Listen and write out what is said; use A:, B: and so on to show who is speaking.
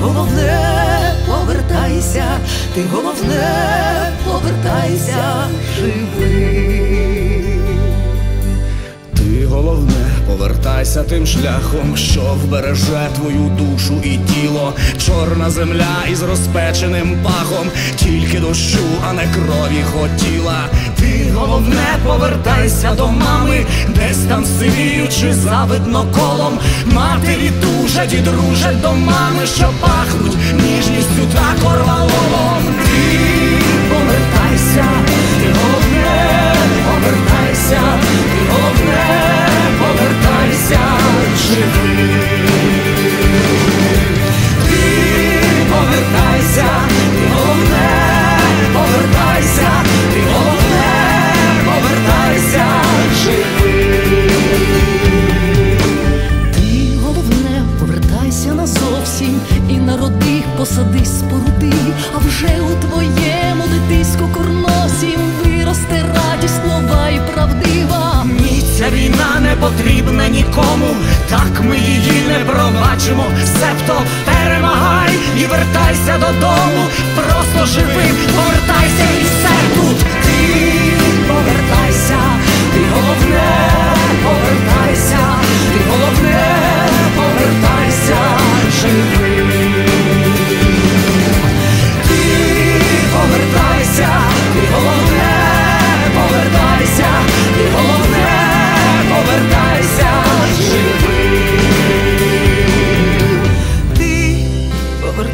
A: головне, повертайся, ти головне, повертайся живий.
B: Ти головне, повертайся тим шляхом, що вбереже твою душу і тіло, чорна земля із розпеченим пахом, тільки дощу, а не крові хотіла. Ти головне, повертайся до мами, десь там сивіючи завидно колом. Матері тужать і дружать до мами, що пахнуть ніжністю та корвалолом. Ти повертайся, ти головне,
C: посади споруди, а вже у твоєму дитиську курносім виросте радість нова і правдива.
B: Ні, ця війна не потрібна нікому, так ми її не пробачимо. Себто перемагай і вертайся додому. Просто живим, повертайся і все тут. Ти